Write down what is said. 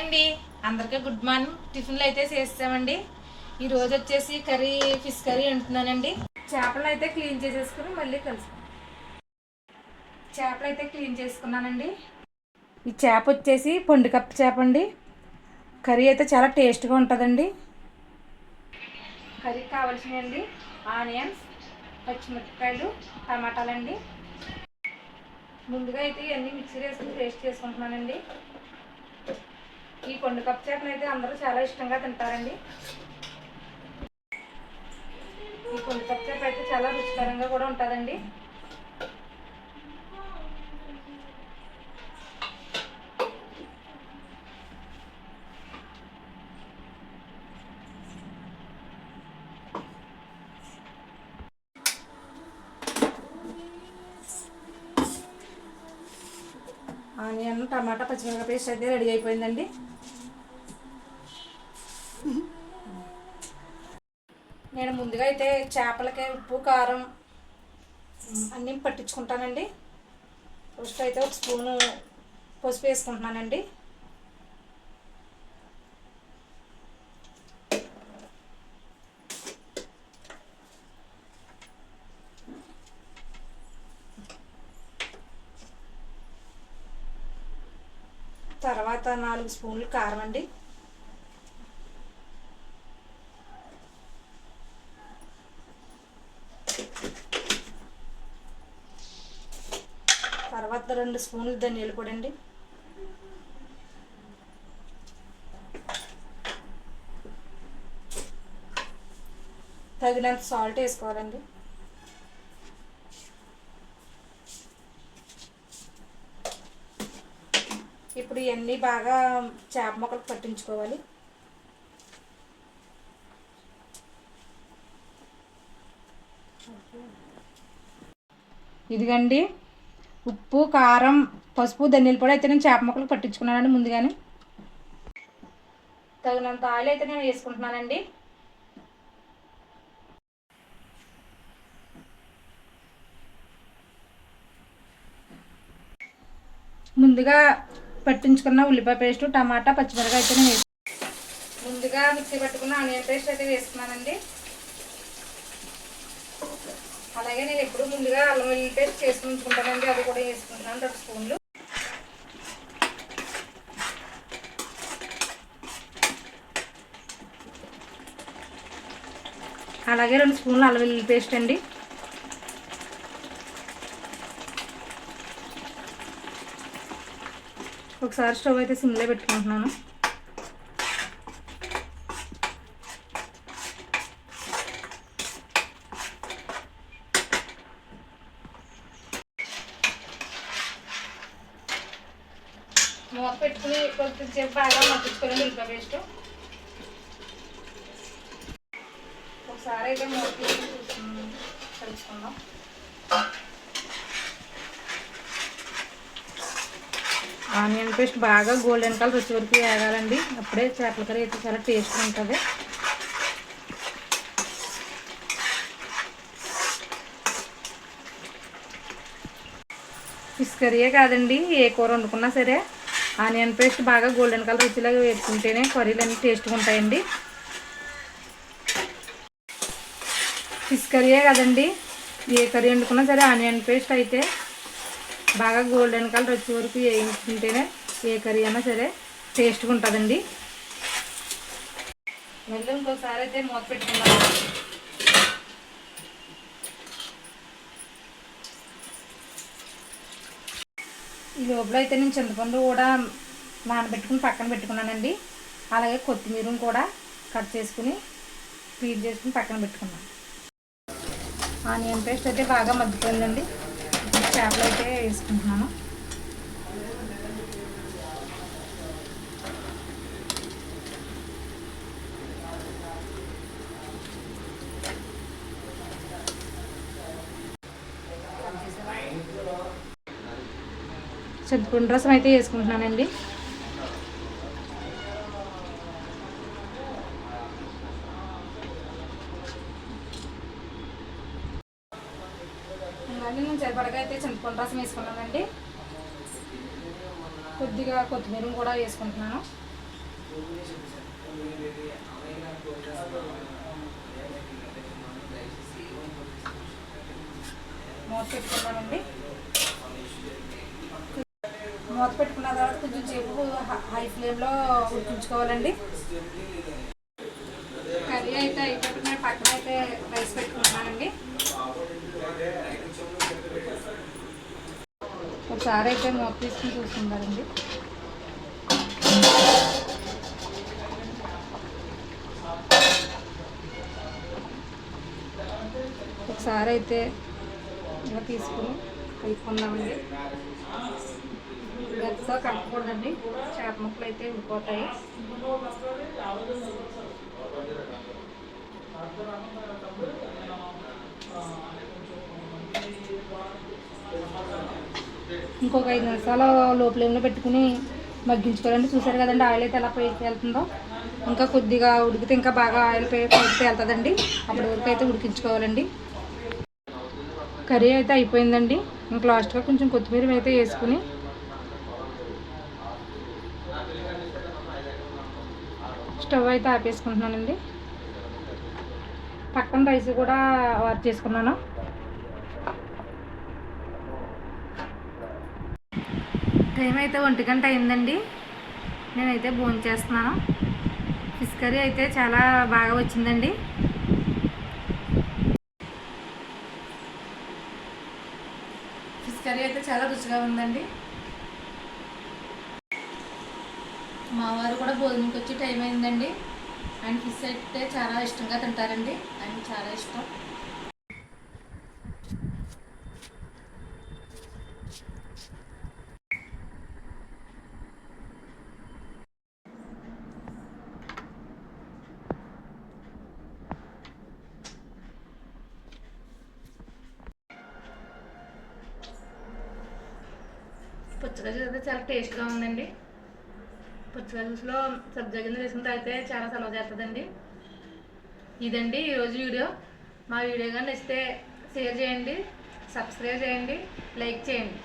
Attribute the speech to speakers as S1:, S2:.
S1: అండి. అందరికీ good morning. టిఫిన్లు అయితే చేస్తామండి ఈ రోజు వచ్చేసి కర్రీ ఫిష్ కర్రీ అంటున్నానండి. చేపలు అయితే క్లీన్ చేసేసుకుని మళ్ళీ కలుసు చేపలు అయితే క్లీన్ చేసుకున్నానండి. ఈ చేప వచ్చేసి పొండికప్పు చేప అండి. కర్రీ అయితే చాలా టేస్ట్గా ఉంటుందండి. కర్రీ కావాల్సినవి ఆనియన్స్ పచ్చిమిరపకాయలు టమాటాలండి. ముందుగా అయితే ఇవన్నీ మిక్సీ వేసుకుని పేస్ట్ చేసుకుంటున్నానండి. ఈ కొండ కప్పు చేపలు అయితే అందరూ చాలా ఇష్టంగా తింటారండి. ఈ కొండ కప్పు చేప అయితే చాలా రుచికరంగా కూడా ఉంటుందండి. ఆనియన్ టమాటా పచ్చిమిరపకాయ పేస్ట్ అయితే రెడీ అయిపోయిందండి. నేను ముందుగా అయితే చేపలకి ఉప్పు కారం అన్నీ పట్టించుకుంటానండి. ఫస్ట్ అయితే ఒక స్పూను పసుపు వేసుకుంటున్నానండి. తర్వాత నాలుగు స్పూన్లు కారం అండి. తర్వాత రెండు స్పూన్లు ధనియాలు పొడి అండి. తగినంత సాల్ట్ వేసుకోవాలండి. ఇప్పుడు ఇవన్నీ బాగా చేప మొక్కలకు పట్టించుకోవాలి. ఇదిగండి ఉప్పు కారం పసుపు ధనియాల పొడి అయితే నేను చేప ముక్కలు పట్టించుకున్నానండి ముందుగానే. తగినంత ఆయిల్ అయితే నేను వేసుకుంటున్నానండి. ముందుగా పట్టించుకున్న ఉల్లిపాయ పేస్ట్ టమాటా పచ్చిమిరకాయ అయితే వేసి ముందుగా మిక్సీ పట్టుకున్న ఆనియన్ పేస్ట్ అయితే వేసుకున్నానండి. అలాగే నేను ఎప్పుడు ముందుగా అల్లం వెల్లుల్లి పేస్ట్ చేసుకుని ఉంచుకుంటానండి. అది కూడా వేసుకుంటున్నాను రెండు స్పూన్లు. అలాగే రెండు స్పూన్లు అల్లం వెల్లుల్లి పేస్ట్ అండి. ఒకసారి స్టవ్ అయితే సిమ్లో పెట్టుకుంటున్నాను. మూత పెట్టుకుని కొద్దిసేపు బాగా మగ్గించుకొని ఉల్లిపాయ పేస్ట్. ఒకసారి అయితే మూత తీసి కలుపుకుందాం. ఆనియన్ పేస్ట్ బాగా గోల్డెన్ కలర్ వచ్చే వరకు వేగాలండి. అప్పుడే చేపల కర్రీ అయితే చాలా టేస్ట్ ఉంటుంది. ఫిష్ కర్రీయే కాదండి ఏ కూర వండుకున్నా సరే ఆనియన్ పేస్ట్ బాగా గోల్డెన్ కలర్ వచ్చేలాగా వేసుకుంటేనే కర్రీలు అన్నీ టేస్ట్గా ఉంటాయండి. ఫిష్ కర్రీయే కదండి ఏ కర్రీ వండుకున్నా సరే ఆనియన్ పేస్ట్ అయితే బాగా గోల్డెన్ కలర్ వచ్చే వరకు వేయించుకుంటేనే ఏ కర్రీ అయినా సరే టేస్ట్గా ఉంటుందండి. మళ్ళీ ఇంకోసారి అయితే మూత పెట్టుకున్నాను ఈ లోపల అయితే నేను చింతపండు కూడా నానబెట్టుకుని పక్కన పెట్టుకున్నానండి. అలాగే కొత్తిమీరను కూడా కట్ చేసుకుని ఫీడ్ చేసుకుని పక్కన పెట్టుకున్నాను. ఆనియన్ పేస్ట్ అయితే బాగా మగ్గిపోయిందండి. చేపలు అయితే వేసుకుంటున్నాను చింతపండు రసం అయితే వేసుకుంటున్నానండి మళ్ళీ నేను సరిపడగా అయితే రసం వేసుకున్నానండి. కొద్దిగా కొత్తిమీర కూడా వేసుకుంటున్నాను. మూత పెట్టుకున్నానండి. మూత పెట్టుకున్న తర్వాత కొంచెం సేపు హై ఫ్లేమ్లో ఉడికించుకోవాలండి. కర్రీ అయితే అయిపోతుంది పక్కన అయితే రైస్ పెట్టుకుంటున్నానండి. సార్ అయితే మూత తీసుకుని చూసుకుంటారండి ఒకసారి అయితే ఇలా తీసుకుని కలుపుకుందామండి గట్టిగా కలపకూడదండి చేప ముక్కలు అయితే ఉడిపోతాయి ఇంకొక ఐదు నిమిషాలు లో ఫ్లేమ్లో పెట్టుకుని మగ్గించుకోవాలండి చూసారు కదండి ఆయిల్ అయితే ఎలా పైకి వెళ్తుందో ఇంకా కొద్దిగా ఉడికితే ఇంకా బాగా ఆయిల్ పైకి వెళ్తుందండి అప్పటి వరకు అయితే ఉడికించుకోవాలండి. కర్రీ అయితే అయిపోయిందండి. ఇంకా లాస్ట్గా కొంచెం కొత్తిమీర అయితే వేసుకుని స్టవ్ అయితే ఆపేసుకుంటున్నానండి. పక్కన రైస్ కూడా వార్ చేసుకున్నాను. టైం అయితే ఒంటి గంట అయిందండి నేనైతే భోజనం చేస్తున్నాను. ఫిష్ కర్రీ అయితే చాలా బాగా వచ్చిందండి. ఫిష్ కర్రీ అయితే చాలా రుచిగా ఉందండి. మా వారు కూడా భోజనంకి వచ్చి టైం అయిందండి. ఆయన ఫిష్ అయితే చాలా ఇష్టంగా తింటారండి. ఆయన చాలా ఇష్టం. పుచ్చకాయ జ్యూస్ అయితే చాలా టేస్ట్గా ఉందండి. పుచ్చకాయ జ్యూస్లో సబ్జా గింజలు వేసుకుని తాగితే చాలా సెలవు చేస్తుందండి. ఇదండి ఈరోజు వీడియో. మా వీడియో కానీ నచ్చితే షేర్ చేయండి సబ్స్క్రైబ్ చేయండి లైక్ చేయండి.